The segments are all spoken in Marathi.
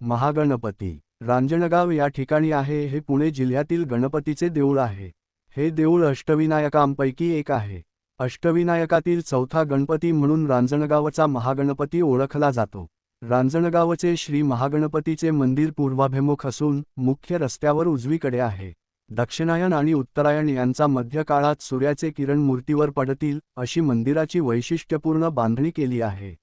महागणपती. रांजणगाव या ठिकाणी आहे हे पुणे जिल्ह्यातील गणपतीचे देऊळ आहे. हे देऊळ अष्टविनायकांपैकी एक आहे. अष्टविनायकातील चौथा गणपती म्हणून रांजणगावचा महागणपती ओळखला जातो. रांजणगावचे श्री महागणपतीचे मंदिर पूर्वाभिमुख असून मुख्य रस्त्यावर उजवीकडे आहे. दक्षिणायन आणि उत्तरायण यांचा मध्यकाळात सूर्याचे किरण मूर्तीवर पडतील अशी मंदिराची वैशिष्ट्यपूर्ण बांधणी केली आहे.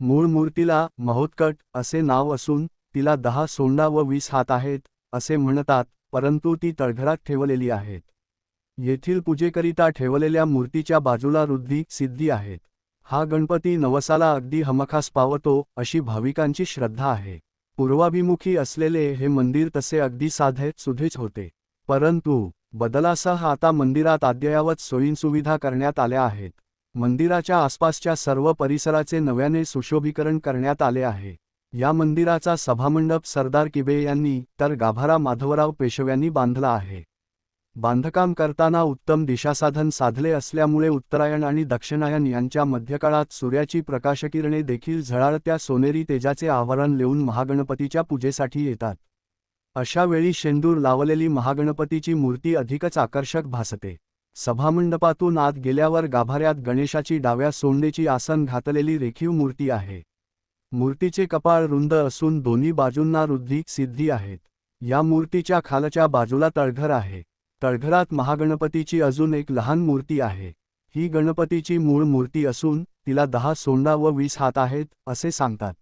मूळ मूर्तीला महोत्कट असे नाव असून तिला दहा सोंडा व वीस हात आहेत असे म्हणतात परंतु ती तळघरात ठेवलेली आहेत. येथील पूजेकरिता ठेवलेल्या मूर्तीच्या बाजूला रुद्धी सिद्धी आहेत. हा गणपती नवसाला अगदी हमखास पावतो अशी भाविकांची श्रद्धा आहे. पूर्वाभिमुखी असलेले हे मंदिर तसे अगदी साधे सुधेच होते. परंतु बदलासह आता मंदिरात अद्ययावत सोयींसुविधा करण्यात आल्या आहेत. मंदिराच्या आसपासच्या सर्व परिसराचे नव्याने सुशोभीकरण करण्यात आले आहे. या मंदिराचा सभामंडप सरदार किबे यांनी तर गाभारा माधवराव पेशव्यांनी बांधला आहे. बांधकाम करताना उत्तम दिशासाधन साधले असल्यामुळे उत्तरायण आणि दक्षिणायन यांच्या मध्यकाळात सूर्याची प्रकाशकिरणे देखील झळाळत्या सोनेरी तेजाचे आवरण लेऊन महागणपतीच्या पूजेसाठी येतात. अशा वेळी शेंदूर लावलेली महागणपतीची मूर्ती अधिकच आकर्षक भासते. सभामंडपातून आत गेल्यावर गाभाऱ्यात गणेशाची डाव्या सोंडेची आसन घातलेली रेखीव मूर्ती आहे. मूर्तीचे कपाळ रुंद असून दोन्ही बाजूंना रुद्धी सिद्धी आहेत. या मूर्तीच्या खालच्या बाजूला तळघर आहे. तळघरात महागणपतीची अजून एक लहान मूर्ती आहे. ही गणपतीची मूळ मूर्ती असून तिला दहा सोंडा व वीस हात आहेत असे सांगतात.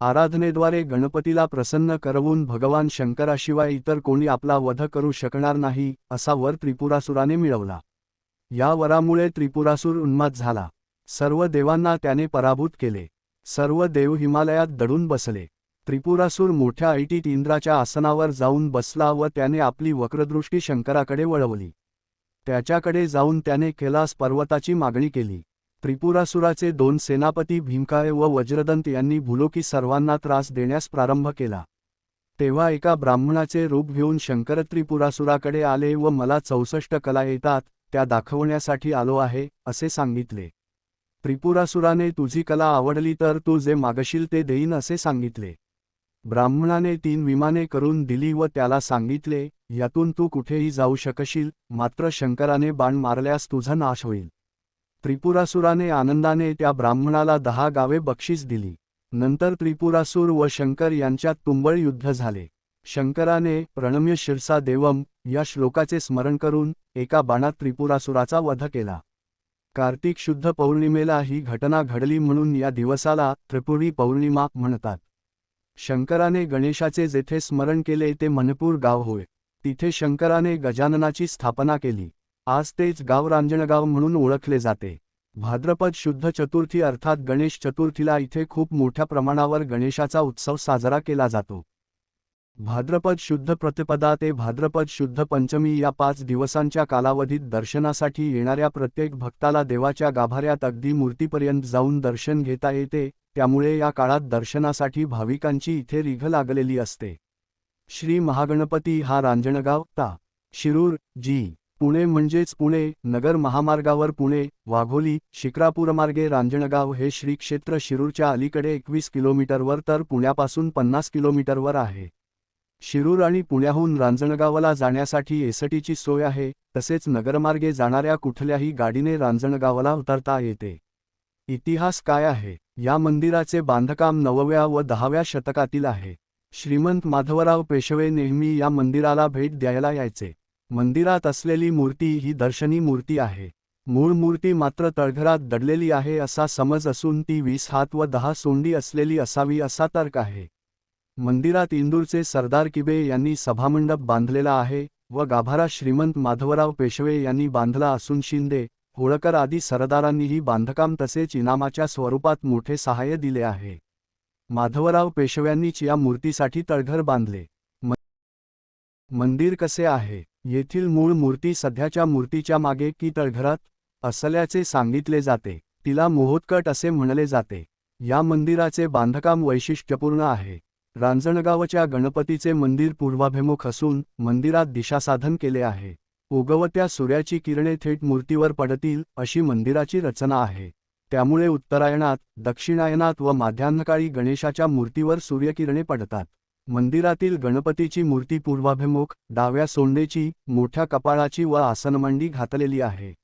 आराधनेद्वारे गणपतीला प्रसन्न करवून भगवान शंकराशिवाय इतर कोणी आपला वध करू शकणार नाही असा वर त्रिपुरासुराने मिळवला. या वरामुळे त्रिपुरासूर उन्माद झाला. सर्व देवांना त्याने पराभूत केले. सर्व देव हिमालयात दडून बसले. त्रिपुरासूर मोठ्या ऐटीत इंद्राच्या आसनावर जाऊन बसला व त्याने आपली वक्रदृष्टी शंकराकडे वळवली. त्याच्याकडे जाऊन त्याने कैलास पर्वताची मागणी केली. त्रिपुरासुराचे दोन सेनापती भीमकाय व वज्रदंत यांनी भुलोकी सर्वांना त्रास देण्यास प्रारंभ केला. तेव्हा एका ब्राह्मणाचे रूप घेऊन शंकर त्रिपुरासुराकडे आले व मला चौसष्ट कला येतात त्या दाखवण्यासाठी आलो आहे असे सांगितले. त्रिपुरासुराने तुझी कला आवडली तर तू जे मागशील ते देईन असे सांगितले. ब्राह्मणाने तीन विमाने करून दिली व त्याला सांगितले यातून तू कुठेही जाऊ शकशील मात्र शंकराने बाण मारल्यास तुझा नाश होईल. त्रिपुरासुराने आनंदाने त्या ब्राह्मणाला दहा गावे बक्षीस दिली. नंतर त्रिपुरासूर व शंकर यांच्यात तुंबळ युद्ध झाले. शंकराने प्रणम्य शिरसा देवम या श्लोकाचे स्मरण करून एका बाणात त्रिपुरासुराचा वध केला. कार्तिक शुद्ध पौर्णिमेला ही घटना घडली म्हणून या दिवसाला त्रिपुरी पौर्णिमा म्हणतात. शंकराने गणेशाचे जेथे स्मरण केले ते मनपूर गाव होय. तिथे शंकराने गजाननाची स्थापना केली. आज तेच गाव रांजणगाव म्हणून ओळखले जाते. भाद्रपद शुद्ध चतुर्थी अर्थात गणेश चतुर्थीला इथे खूप मोठ्या प्रमाणावर गणेशाचा उत्सव साजरा केला जातो. भाद्रपद शुद्ध प्रतिपदा ते भाद्रपद शुद्ध पंचमी या पाच दिवसांच्या कालावधीत दर्शनासाठी येणाऱ्या प्रत्येक भक्ताला देवाच्या गाभाऱ्यात अगदी मूर्तीपर्यंत जाऊन दर्शन घेता येते त्यामुळे या काळात दर्शनासाठी भाविकांची इथे रिघ लागलेली असते. श्री महागणपती हा रांजणगाव ता. शिरूर जी. पुणे म्हणजेच पुणे नगर महामार्गावर पुणे वाघोली शिक्रापूरमार्गे रांजणगाव हे श्रीक्षेत्र शिरूरच्या अलीकडे एकवीस किलोमीटरवर तर पुण्यापासून पन्नास किलोमीटरवर आहे. शिरूर आणि पुण्याहून रांजणगावाला जाण्यासाठी एसटीची सोय आहे तसेच नगरमार्गे जाणाऱ्या कुठल्याही गाडीने रांजणगावाला उतरता येते. इतिहास काय आहे? या मंदिराचे बांधकाम नवव्या व दहाव्या शतकातील आहे. श्रीमंत माधवराव पेशवे नेहमी या मंदिराला भेट द्यायला यायचे. मंदिरात असलेली मूर्ती ही दर्शनी मूर्ती आहे. मूळ मूर्ती मात्र तळघरात दडलेली आहे असा समज असून ती वीस हात व दहा सोंडी असलेली असावी असा तर्क आहे. मंदिरात इंदूरचे सरदार किबे यांनी सभामंडप बांधलेला आहे व गाभारा श्रीमंत माधवराव पेशवे यांनी बांधला असून शिंदे होळकर आदी सरदारांनीही बांधकाम तसेच इनामाच्या स्वरूपात मोठे सहाय्य दिले आहे. माधवराव पेशव्यांनीच या मूर्तीसाठी तळघर बांधले. मंदिर कसे आहे? येथील मूळ मूर्ती सध्याच्या मूर्तीच्या मागे की तळघरात? असल्याचे सांगितले जाते. तिला मोहोत्कट असे म्हणले जाते. या मंदिराचे बांधकाम वैशिष्ट्यपूर्ण आहे. रांजणगावच्या गणपतीचे मंदिर पूर्वाभिमुख असून मंदिरात दिशासाधन केले आहे. उगवत्या सूर्याची किरणे थेट मूर्तीवर पडतील अशी मंदिराची रचना आहे. त्यामुळे उत्तरायणात दक्षिणायनात व माध्यान्हकाळी गणेशाच्या मूर्तीवर सूर्यकिरणे पडतात. मंदिरातील गणपतीची मूर्ती पूर्वाभिमुख डाव्या सोंडेची मोठ्या कपाळाची व आसनमांडी घातलेली आहे.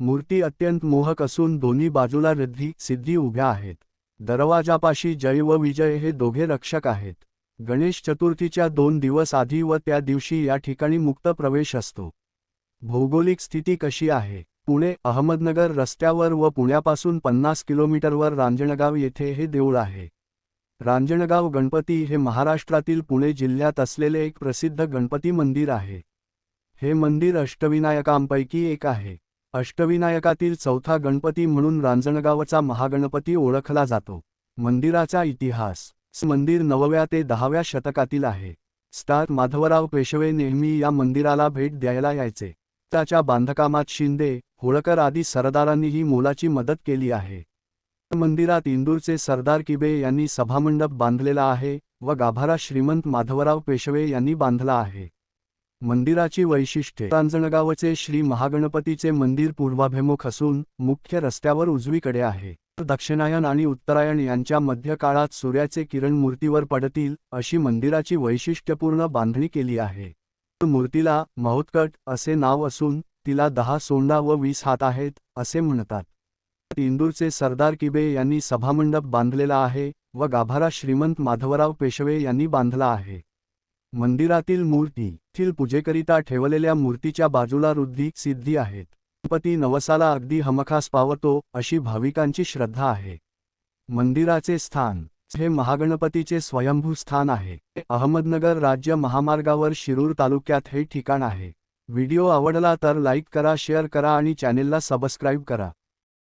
मूर्ती अत्यंत मोहक असून दोन्ही बाजूला रिद्धी सिद्धी उभ्या आहेत. दरवाजापाशी जय व विजय हे दोघे रक्षक आहेत. गणेश चतुर्थीच्या दोन दिवस आधी व त्या दिवशी या ठिकाणी मुक्त प्रवेश असतो. भौगोलिक स्थिती कशी आहे? पुणे अहमदनगर रस्त्यावर व पुण्यापासून पन्नास किलोमीटरवर रांजणगाव येथे हे देऊळ आहे. रांजणगाव गणपती हे महाराष्ट्रातील पुणे जिल्ह्यात असलेले एक प्रसिद्ध गणपती मंदिर आहे. हे मंदिर अष्टविनायकांपैकी एक आहे. अष्टविनायकातील चौथा गणपती म्हणून रांजणगावचा महागणपती ओळखला जातो. मंदिराचा इतिहास. मंदिर नवव्या ते दहाव्या शतकातील आहे. स्टार माधवराव पेशवे नेहमी या मंदिराला भेट द्यायला यायचे. त्याच्या बांधकामात शिंदे होळकर आदी सरदारांनीही मोलाची मदत केली आहे. मंदिरात इंदूरचे सरदार किबे यांनी सभामंडप बांधलेला आहे व गाभारा श्रीमंत माधवराव पेशवे यांनी बांधला आहे. मंदिराची वैशिष्ट्ये. रांजणगावचे श्री महागणपतीचे मंदिर पूर्वाभिमुख असून मुख्य रस्त्यावर उजवीकडे आहे. दक्षिणायन आणि उत्तरायण यांच्या मध्यकाळात सूर्याचे किरण मूर्तीवर पडतील अशी मंदिराची वैशिष्ट्यपूर्ण बांधणी केली आहे. मूर्तीला महोत्कट असे नाव असून तिला दहा सोंडा व वीस हात आहेत असे म्हणतात. इंदूरचे सरदार किबे यांनी सभामंडप बांधलेला आहे व गाभारा श्रीमंत माधवराव पेशवे यांनी बांधला आहे. मंदिरातील मूर्ती थील पूजेकरिता ठेवलेल्या मूर्तीच्या बाजूला रुद्धी सिद्धी आहेत. गणपती नवसाला अगदी हमखास पावतो अशी भाविकांची श्रद्धा आहे. मंदिराचे स्थान हे महागणपतीचे स्वयंभू स्थान आहे. अहमदनगर राज्य महामार्गावर शिरूर तालुक्यात हे ठिकाण आहे. व्हिडिओ आवडला तर लाईक करा शेअर करा आणि चॅनेलला सबस्क्राईब करा.